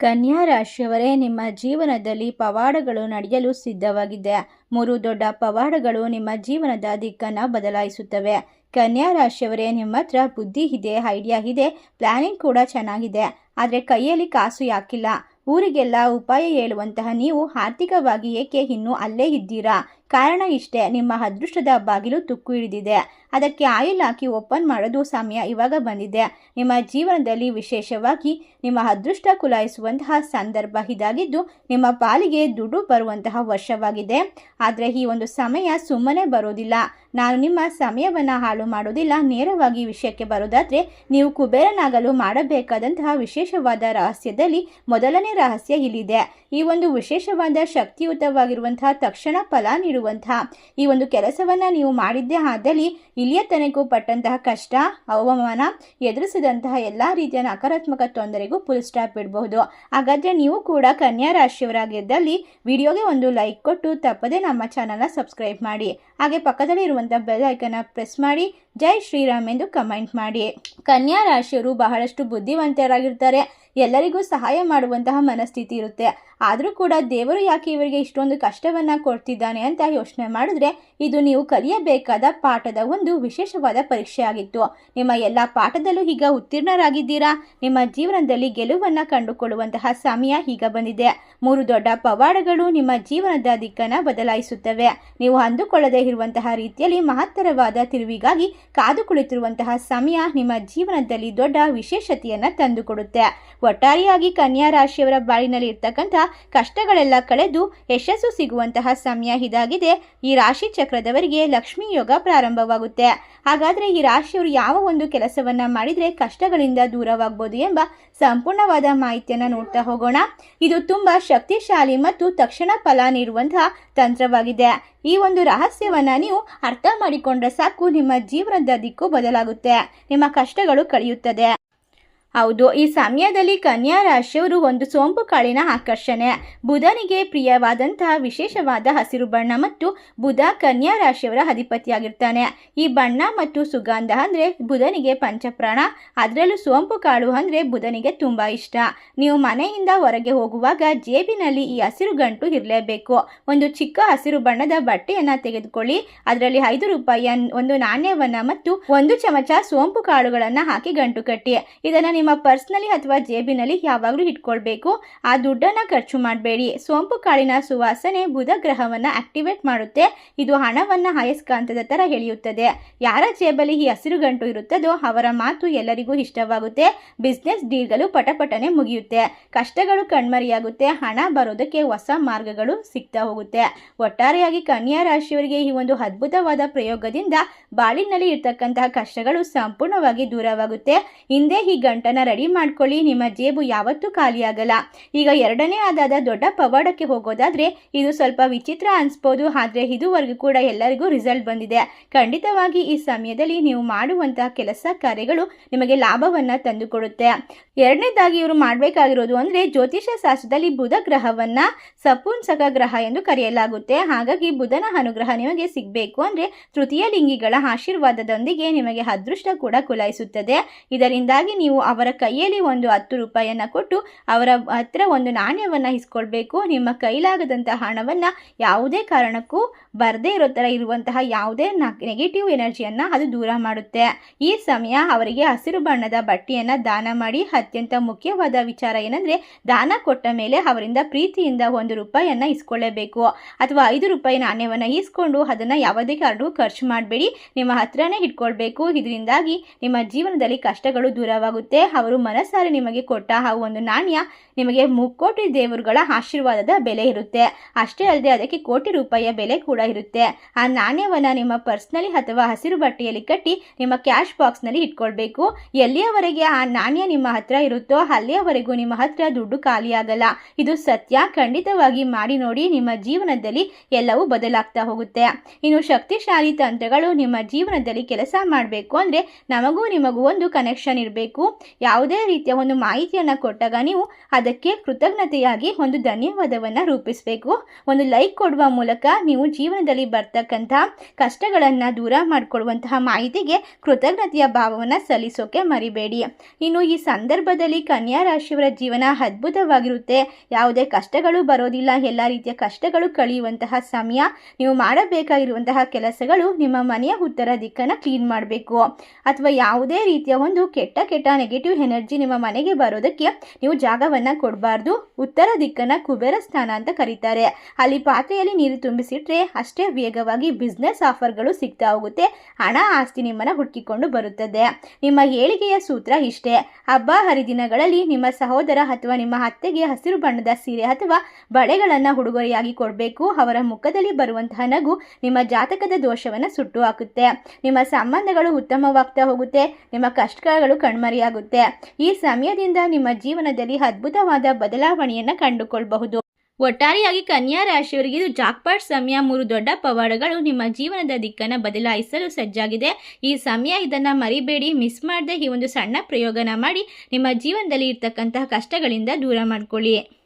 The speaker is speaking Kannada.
ಕನ್ಯಾ ರಾಶಿಯವರೇ ನಿಮ್ಮ ಜೀವನದಲ್ಲಿ ಪವಾಡಗಳು ನಡೆಯಲು ಸಿದ್ಧವಾಗಿದೆ ಮೂರು ದೊಡ್ಡ ಪವಾಡಗಳು ನಿಮ್ಮ ಜೀವನದ ದಿಕ್ಕನ್ನು ಬದಲಾಯಿಸುತ್ತವೆ. ಕನ್ಯಾ ರಾಶಿಯವರೇ ನಿಮ್ಮ ಹತ್ರ ಬುದ್ಧಿ ಇದೆ, ಐಡಿಯಾ ಇದೆ, ಪ್ಲಾನಿಂಗ್ ಕೂಡ ಚೆನ್ನಾಗಿದೆ. ಆದರೆ ಕೈಯಲ್ಲಿ ಕಾಸು ಯಾಕಿಲ್ಲ? ಊರಿಗೆಲ್ಲ ಉಪಾಯ ಹೇಳುವಂತಹ ನೀವು ಆರ್ಥಿಕವಾಗಿ ಏಕೆ ಇನ್ನೂ ಅಲ್ಲೇ ಇದ್ದೀರಾ? ಕಾರಣ ಇಷ್ಟೇ, ನಿಮ್ಮ ಅದೃಷ್ಟದ ಬಾಗಿಲು ತುಕ್ಕು ಹಿಡಿದಿದೆ. ಅದಕ್ಕೆ ಆಯಿಲ್ ಹಾಕಿ ಓಪನ್ ಮಾಡೋದು ಸಮಯ ಇವಾಗ ಬಂದಿದೆ. ನಿಮ್ಮ ಜೀವನದಲ್ಲಿ ವಿಶೇಷವಾಗಿ ನಿಮ್ಮ ಅದೃಷ್ಟ ಕುಲಾಯಿಸುವಂತಹ ಸಂದರ್ಭ ಇದಾಗಿದ್ದು, ನಿಮ್ಮ ಪಾಲಿಗೆ ದುಡ್ಡು ಬರುವಂತಹ ವರ್ಷವಾಗಿದೆ. ಆದರೆ ಈ ಒಂದು ಸಮಯ ಸುಮ್ಮನೆ ಬರೋದಿಲ್ಲ. ನಾನು ನಿಮ್ಮ ಸಮಯವನ್ನು ಹಾಳು ಮಾಡೋದಿಲ್ಲ. ನೇರವಾಗಿ ವಿಷಯಕ್ಕೆ ಬರೋದಾದರೆ ನೀವು ಕುಬೇರನಾಗಲು ಮಾಡಬೇಕಾದಂತಹ ವಿಶೇಷವಾದ ರಹಸ್ಯದಲ್ಲಿ ಮೊದಲನೇ ರಹಸ್ಯ ಇಲ್ಲಿದೆ. ಈ ಒಂದು ವಿಶೇಷವಾದ ಶಕ್ತಿಯುತವಾಗಿರುವಂತಹ ತಕ್ಷಣ ಫಲ ನೀಡುವಂತಹ ಈ ಒಂದು ಕೆಲಸವನ್ನು ನೀವು ಮಾಡಿದ್ದೇ ಆದಲ್ಲಿ ಇಲ್ಲಿಯ ತನಗೂ ಪಟ್ಟಂತಹ ಕಷ್ಟ, ಅವಮಾನ ಎದುರಿಸಿದಂತಹ ಎಲ್ಲ ರೀತಿಯ ನಕಾರಾತ್ಮಕ ತೊಂದರೆಗೂ ಫುಲ್ ಸ್ಟಾಪ್ ಇಡಬಹುದು. ಹಾಗಾದರೆ ನೀವು ಕೂಡ ಕನ್ಯಾ ರಾಶಿಯವರಾಗಿದ್ದಲ್ಲಿ ವಿಡಿಯೋಗೆ ಒಂದು ಲೈಕ್ ಕೊಟ್ಟು ತಪ್ಪದೆ ನಮ್ಮ ಚಾನಲ್ನ ಸಬ್ಸ್ಕ್ರೈಬ್ ಮಾಡಿ. ಹಾಗೆ ಪಕ್ಕದಲ್ಲಿ ಇರುವಂಥ ಬೆಲ್ ಐಕನ್ನ ಪ್ರೆಸ್ ಮಾಡಿ. ಜೈ ಶ್ರೀರಾಮ್ ಎಂದು ಕಮೆಂಟ್ ಮಾಡಿ. ಕನ್ಯಾ ರಾಶಿಯವರು ಬಹಳಷ್ಟು ಬುದ್ಧಿವಂತರಾಗಿರ್ತಾರೆ. ಎಲ್ಲರಿಗೂ ಸಹಾಯ ಮಾಡುವಂತಹ ಮನಸ್ಥಿತಿ ಇರುತ್ತೆ. ಆದರೂ ಕೂಡ ದೇವರು ಯಾಕೆ ಇವರಿಗೆ ಇಷ್ಟೊಂದು ಕಷ್ಟವನ್ನು ಕೊಡ್ತಿದ್ದಾನೆ ಅಂತ ಯೋಚನೆ ಮಾಡಿದ್ರೆ ಇದು ನೀವು ಕಲಿಯಬೇಕಾದ ಪಾಠದ ಒಂದು ವಿಶೇಷವಾದ ಪರೀಕ್ಷೆ ಆಗಿತ್ತು. ನಿಮ್ಮ ಎಲ್ಲ ಪಾಠದಲ್ಲೂ ಈಗ ಉತ್ತೀರ್ಣರಾಗಿದ್ದೀರಾ? ನಿಮ್ಮ ಜೀವನದಲ್ಲಿ ಗೆಲುವನ್ನು ಕಂಡುಕೊಳ್ಳುವಂತಹ ಸಮಯ ಈಗ ಬಂದಿದೆ. ಮೂರು ದೊಡ್ಡ ಪವಾಡಗಳು ನಿಮ್ಮ ಜೀವನದ ದಿಕ್ಕನ್ನು ಬದಲಾಯಿಸುತ್ತವೆ. ನೀವು ಅಂದುಕೊಳ್ಳದೇ ಇರುವಂತಹ ರೀತಿಯಲ್ಲಿ ಮಹತ್ತರವಾದ ತಿರುವಿಗಾಗಿ ಕಾದು ಕುಳಿತಿರುವಂತಹ ಸಮಯ ನಿಮ್ಮ ಜೀವನದಲ್ಲಿ ದೊಡ್ಡ ವಿಶೇಷತೆಯನ್ನು ತಂದುಕೊಡುತ್ತೆ. ಒಟ್ಟಾರೆಯಾಗಿ ಕನ್ಯಾ ರಾಶಿಯವರ ಬಾಳಿನಲ್ಲಿ ಇರ್ತಕ್ಕಂಥ ಕಷ್ಟಗಳೆಲ್ಲ ಕಳೆದು ಯಶಸ್ಸು ಸಿಗುವಂತಹ ಸಮಯ ಇದಾಗಿದೆ. ಈ ರಾಶಿ ಚಕ್ರದವರಿಗೆ ಲಕ್ಷ್ಮೀ ಯೋಗ ಪ್ರಾರಂಭವಾಗುತ್ತೆ. ಹಾಗಾದರೆ ಈ ರಾಶಿಯವರು ಯಾವ ಒಂದು ಕೆಲಸವನ್ನ ಮಾಡಿದರೆ ಕಷ್ಟಗಳಿಂದ ದೂರವಾಗಬಹುದು ಎಂಬ ಸಂಪೂರ್ಣವಾದ ಮಾಹಿತಿಯನ್ನು ನೋಡ್ತಾ ಹೋಗೋಣ. ಇದು ತುಂಬಾ ಶಕ್ತಿಶಾಲಿ ಮತ್ತು ತಕ್ಷಣ ಫಲ ನೀಡುವಂತಹ ತಂತ್ರವಾಗಿದೆ. ಈ ಒಂದು ರಹಸ್ಯವನ್ನ ನೀವು ಅರ್ಥ ಮಾಡಿಕೊಂಡ್ರೆ ಸಾಕು. ನಿಮ್ಮ ಜೀವನದ ದಿಕ್ಕು ಬದಲಾಗುತ್ತೆ. ನಿಮ್ಮ ಕಷ್ಟಗಳು ಕಳೆಯುತ್ತದೆ. ಹೌದು, ಈ ಸಮಯದಲ್ಲಿ ಕನ್ಯಾ ರಾಶಿಯವರು ಒಂದು ಸೋಂಪು ಕಾಳಿನ ಆಕರ್ಷಣೆ. ಬುಧನಿಗೆ ಪ್ರಿಯವಾದಂತಹ ವಿಶೇಷವಾದ ಹಸಿರು ಬಣ್ಣ ಮತ್ತು ಬುಧ ಕನ್ಯಾ ರಾಶಿಯವರ ಅಧಿಪತಿಯಾಗಿರ್ತಾನೆ. ಈ ಬಣ್ಣ ಮತ್ತು ಸುಗಂಧ ಅಂದರೆ ಬುಧನಿಗೆ ಪಂಚಪ್ರಾಣ, ಅದರಲ್ಲೂ ಸೋಂಪು ಕಾಳು ಅಂದ್ರೆ ಬುಧನಿಗೆ ತುಂಬಾ ಇಷ್ಟ. ನೀವು ಮನೆಯಿಂದ ಹೊರಗೆ ಹೋಗುವಾಗ ಜೇಬಿನಲ್ಲಿ ಈ ಹಸಿರು ಗಂಟು ಇರಲೇಬೇಕು. ಒಂದು ಚಿಕ್ಕ ಹಸಿರು ಬಣ್ಣದ ಬಟ್ಟೆಯನ್ನ ತೆಗೆದುಕೊಳ್ಳಿ. ಅದರಲ್ಲಿ ಐದು ರೂಪಾಯಿಯ ಒಂದು ನಾಣ್ಯವನ್ನು ಮತ್ತು ಒಂದು ಚಮಚ ಸೋಂಪು ಕಾಳುಗಳನ್ನು ಹಾಕಿ ಗಂಟು ಕಟ್ಟಿ. ಇದನ್ನು ನಿಮ್ಮ ಪರ್ಸ್ನಲ್ಲಿ ಅಥವಾ ಜೇಬಿನಲ್ಲಿ ಯಾವಾಗಲೂ ಇಟ್ಕೊಳ್ಬೇಕು. ಆ ದುಡ್ಡನ್ನು ಖರ್ಚು ಮಾಡಬೇಡಿ. ಸೋಂಪು ಕಾಳಿನ ಸುವಾಸನೆ ಬುಧ ಗ್ರಹವನ್ನು ಆಕ್ಟಿವೇಟ್ ಮಾಡುತ್ತೆ. ಇದು ಹಣವನ್ನು ಅಯಸ್ಕಾಂತದ ಥರ ಎಳೆಯುತ್ತದೆ. ಯಾರ ಜೇಬಲ್ಲಿ ಈ ಹಸಿರು ಗಂಟು ಇರುತ್ತದೋ ಅವರ ಮಾತು ಎಲ್ಲರಿಗೂ ಇಷ್ಟವಾಗುತ್ತೆ. ಬಿಸ್ನೆಸ್ ಡೀಲ್ಗಳು ಪಟಪಟನೆ ಮುಗಿಯುತ್ತೆ. ಕಷ್ಟಗಳು ಕಣ್ಮರಿಯಾಗುತ್ತೆ. ಹಣ ಬರೋದಕ್ಕೆ ಹೊಸ ಮಾರ್ಗಗಳು ಸಿಗ್ತಾ ಹೋಗುತ್ತೆ. ಒಟ್ಟಾರೆಯಾಗಿ ಕನ್ಯಾ ರಾಶಿಯವರಿಗೆ ಈ ಒಂದು ಅದ್ಭುತವಾದ ಪ್ರಯೋಗದಿಂದ ಬಾಳಿನಲ್ಲಿ ಇರ್ತಕ್ಕಂತಹ ಕಷ್ಟಗಳು ಸಂಪೂರ್ಣವಾಗಿ ದೂರವಾಗುತ್ತೆ. ಹಿಂದೆ ಈ ಗಂಟನ್ನು ರೆಡಿ ಮಾಡ್ಕೊಳ್ಳಿ, ನಿಮ್ಮ ಜೇಬು ಯಾವತ್ತೂ ಖಾಲಿಯಾಗಲ್ಲ. ಈಗ ಎರಡನೇ ಆದಾದ ದೊಡ್ಡ ಪವಾಡಕ್ಕೆ ಹೋಗೋದಾದ್ರೆ ಇದು ಸ್ವಲ್ಪ ವಿಚಿತ್ರ ಅನಿಸ್ಬೋದು, ಆದರೆ ಇದುವರೆಗೂ ಕೂಡ ಎಲ್ಲರಿಗೂ ರಿಸಲ್ಟ್ ಬಂದಿದೆ. ಖಂಡಿತವಾಗಿ ಈ ಸಮಯದಲ್ಲಿ ನೀವು ಮಾಡುವಂತಹ ಕೆಲಸ ಕಾರ್ಯಗಳು ನಿಮಗೆ ಲಾಭವನ್ನು ತಂದುಕೊಡುತ್ತೆ. ಎರಡನೇದಾಗಿ ಇವರು ಮಾಡಬೇಕಾಗಿರೋದು ಅಂದರೆ ಜ್ಯೋತಿಷ ಶಾಸ್ತ್ರದಲ್ಲಿ ಬುಧ ಗ್ರಹವನ್ನು ಸಪುಂಸಕ ಗ್ರಹ ಎಂದು ಕರೆಯಲಾಗುತ್ತೆ. ಹಾಗಾಗಿ ಬುಧನ ಅನುಗ್ರಹ ನಿಮಗೆ ಸಿಗಬೇಕು ಅಂದರೆ ತೃತೀಯ ಲಿಂಗಿಗಳ ಆಶೀರ್ವಾದದೊಂದಿಗೆ ನಿಮಗೆ ಅದೃಷ್ಟ ಕೂಡ ಕುಲಾಯಿಸುತ್ತದೆ. ಇದರಿಂದಾಗಿ ನೀವು ಅವರ ಕೈಯಲ್ಲಿ ಒಂದು ಹತ್ತು ರೂಪಾಯಿಯನ್ನು ಕೊಟ್ಟು ಅವರ ಹತ್ರ ಒಂದು ನಾಣ್ಯವನ್ನು ಇಸ್ಕೊಳ್ಬೇಕು. ನಿಮ್ಮ ಕೈಲಾಗದಂತಹ ಹಣವನ್ನು ಯಾವುದೇ ಕಾರಣಕ್ಕೂ ಬರದೇ ಇರೋ ಥರ ಇರುವಂತಹ ಯಾವುದೇ ನೆಗೆಟಿವ್ ಎನರ್ಜಿಯನ್ನು ಅದು ದೂರ ಮಾಡುತ್ತೆ. ಈ ಸಮಯ ಅವರಿಗೆ ಹಸಿರು ಬಣ್ಣದ ಬಟ್ಟೆಯನ್ನು ದಾನ ಮಾಡಿ ಅತ್ಯಂತ ಮುಖ್ಯವಾದ ವಿಚಾರ ಏನಂದರೆ ದಾನ ಕೊಟ್ಟ ಮೇಲೆ ಅವರಿಂದ ಪ್ರೀತಿಯಿಂದ ಒಂದು ರೂಪಾಯಿಯನ್ನು ಇಸ್ಕೊಳ್ಳೇಬೇಕು ಅಥವಾ ಐದು ರೂಪಾಯಿ ನಾಣ್ಯವನ್ನು ಇಸ್ಕೊಂಡು ಅದನ್ನು ಯಾವುದೇ ಕಾರಣಕ್ಕೂ ಖರ್ಚು ಮಾಡಬೇಡಿ. ನಿಮ್ಮ ಹತ್ರನೇ ಇಟ್ಕೊಳ್ಬೇಕು. ಇದರಿಂದಾಗಿ ನಿಮ್ಮ ಜೀವನದಲ್ಲಿ ಕಷ್ಟಗಳು ದೂರವಾಗುತ್ತೆ. ಅವರು ಮನಸ್ಸಾರೆ ನಿಮಗೆ ಕೊಟ್ಟ ಆ ಒಂದು ನಾಣ್ಯ ನಿಮಗೆ ಮುಕ್ಕೋಟಿ ದೇವರುಗಳ ಆಶೀರ್ವಾದದ ಬೆಲೆ ಇರುತ್ತೆ. ಅಷ್ಟೇ ಅಲ್ಲದೆ ಅದಕ್ಕೆ ಕೋಟಿ ರೂಪಾಯಿಯ ಬೆಲೆ ಕೂಡ ಇರುತ್ತೆ. ಆ ನಾಣ್ಯವನ್ನು ನಿಮ್ಮ ಪರ್ಸ್ನಲ್ಲಿ ಅಥವಾ ಹಸಿರು ಬಟ್ಟೆಯಲ್ಲಿ ಕಟ್ಟಿ ನಿಮ್ಮ ಕ್ಯಾಶ್ ಬಾಕ್ಸ್ನಲ್ಲಿ ಇಟ್ಕೊಳ್ಬೇಕು. ಎಲ್ಲಿಯವರೆಗೆ ಆ ನಾಣ್ಯ ನಿಮ್ಮ ಹತ್ರ ಇರುತ್ತೋ ಅಲ್ಲಿಯವರೆಗೂ ನಿಮ್ಮ ಹತ್ರ ದುಡ್ಡು ಖಾಲಿಯಾಗಲ್ಲ. ಇದು ಸತ್ಯ. ಖಂಡಿತವಾಗಿ ಮಾಡಿ ನೋಡಿ ನಿಮ್ಮ ಜೀವನದಲ್ಲಿ ಎಲ್ಲವೂ ಬದಲಾಗ್ತಾ ಹೋಗುತ್ತೆ. ಇನ್ನು ಶಕ್ತಿಶಾಲಿ ತಂತ್ರಗಳು ನಿಮ್ಮ ಜೀವನದಲ್ಲಿ ಕೆಲಸ ಮಾಡಬೇಕು ಅಂದರೆ ನಮಗೂ ನಿಮಗೂ ಒಂದು ಕನೆಕ್ಷನ್ ಇರಬೇಕು. ಯಾವುದೇ ರೀತಿಯ ಒಂದು ಮಾಹಿತಿಯನ್ನು ಕೊಟ್ಟಾಗ ನೀವು ಅದಕ್ಕೆ ಕೃತಜ್ಞತೆಯಾಗಿ ಒಂದು ಧನ್ಯವಾದವನ್ನು ರೂಪಿಸಬೇಕು. ಒಂದು ಲೈಕ್ ಕೊಡುವ ಮೂಲಕ ನೀವು ಜೀವನದಲ್ಲಿ ಬರ್ತಕ್ಕಂಥ ಕಷ್ಟಗಳನ್ನು ದೂರ ಮಾಡಿಕೊಡುವಂತಹ ಮಾಹಿತಿಗೆ ಕೃತಜ್ಞತೆಯ ಭಾವವನ್ನು ಸಲ್ಲಿಸೋಕೆ ಮರಿಬೇಡಿ. ಇನ್ನು ಈ ಸಂದರ್ಭದಲ್ಲಿ ಕನ್ಯಾ ರಾಶಿಯವರ ಜೀವನ ಅದ್ಭುತವಾಗಿರುತ್ತೆ. ಯಾವುದೇ ಕಷ್ಟಗಳು ಬರೋದಿಲ್ಲ. ಎಲ್ಲ ರೀತಿಯ ಕಷ್ಟಗಳು ಕಳೆಯುವಂತಹ ಸಮಯ. ನೀವು ಮಾಡಬೇಕಾಗಿರುವಂತಹ ಕೆಲಸಗಳು ನಿಮ್ಮ ಮನೆಯ ಉತ್ತರ ದಿಕ್ಕನ್ನು ಕ್ಲೀನ್ ಮಾಡಬೇಕು. ಅಥವಾ ಯಾವುದೇ ರೀತಿಯ ಒಂದು ಕೆಟ್ಟ ಕೆಟ್ಟ ನೆಗೆಟಿವ್ ಎನರ್ಜಿ ನಿಮ್ಮ ಮನೆಗೆ ಬರೋದಕ್ಕೆ ನೀವು ಜಾಗವನ್ನು ಕೊಡಬಾರ್ದು. ಉತ್ತರ ದಿಕ್ಕನ್ನು ಕುಬೇರ ಸ್ಥಾನ ಅಂತ ಕರೀತಾರೆ. ಅಲ್ಲಿ ಪಾತ್ರೆಯಲ್ಲಿ ನೀರು ತುಂಬಿಸಿಟ್ರೆ ಅಷ್ಟೇ ವೇಗವಾಗಿ ಬಿಸ್ನೆಸ್ ಆಫರ್ಗಳು ಸಿಗ್ತಾ ಹೋಗುತ್ತೆ. ಹಣ ಆಸ್ತಿ ನಿಮ್ಮನ್ನು ಹುಡುಕಿಕೊಂಡು ಬರುತ್ತದೆ. ನಿಮ್ಮ ಏಳಿಗೆಯ ಸೂತ್ರ ಇಷ್ಟೇ. ಹಬ್ಬ ಹರಿದಿನಗಳಲ್ಲಿ ನಿಮ್ಮ ಸಹೋದರ ಅಥವಾ ನಿಮ್ಮ ಅತ್ತೆಗೆ ಹಸಿರು ಬಣ್ಣದ ಸೀರೆ ಅಥವಾ ಬಳೆಗಳನ್ನು ಉಡುಗೊರೆಯಾಗಿ ಕೊಡಬೇಕು. ಅವರ ಮುಖದಲ್ಲಿ ಬರುವಂತಹ ನಗು ನಿಮ್ಮ ಜಾತಕದ ದೋಷವನ್ನು ಸುಟ್ಟು ಹಾಕುತ್ತೆ. ನಿಮ್ಮ ಸಂಬಂಧಗಳು ಉತ್ತಮವಾಗ್ತಾ ಹೋಗುತ್ತೆ. ನಿಮ್ಮ ಕಷ್ಟಗಳು ಕಣ್ಮರೆಯಾಗುತ್ತೆ. ಈ ಸಮಯದಿಂದ ನಿಮ್ಮ ಜೀವನದಲ್ಲಿ ಅದ್ಭುತವಾದ ಬದಲಾವಣೆಯನ್ನು ಕಂಡುಕೊಳ್ಬಹುದು. ಒಟ್ಟಾರೆಯಾಗಿ ಕನ್ಯಾ ರಾಶಿಯವರಿಗೆ ಇದು ಜಾಕ್ಪಾಟ್ ಸಮಯ, ಮೂರು ದೊಡ್ಡ ಪವಾಡಗಳು ನಿಮ್ಮ ಜೀವನದ ದಿಕ್ಕನ್ನು ಬದಲಾಯಿಸಲು ಸಜ್ಜಾಗಿದೆ. ಈ ಸಮಯ ಇದನ್ನು ಮರಿಬೇಡಿ ಮಿಸ್ ಮಾಡದೆ ಈ ಒಂದು ಸಣ್ಣ ಪ್ರಯೋಗನ ಮಾಡಿ ನಿಮ್ಮ ಜೀವನದಲ್ಲಿ ಇರ್ತಕ್ಕಂತಹ ಕಷ್ಟಗಳಿಂದ ದೂರ ಮಾಡ್ಕೊಳ್ಳಿ.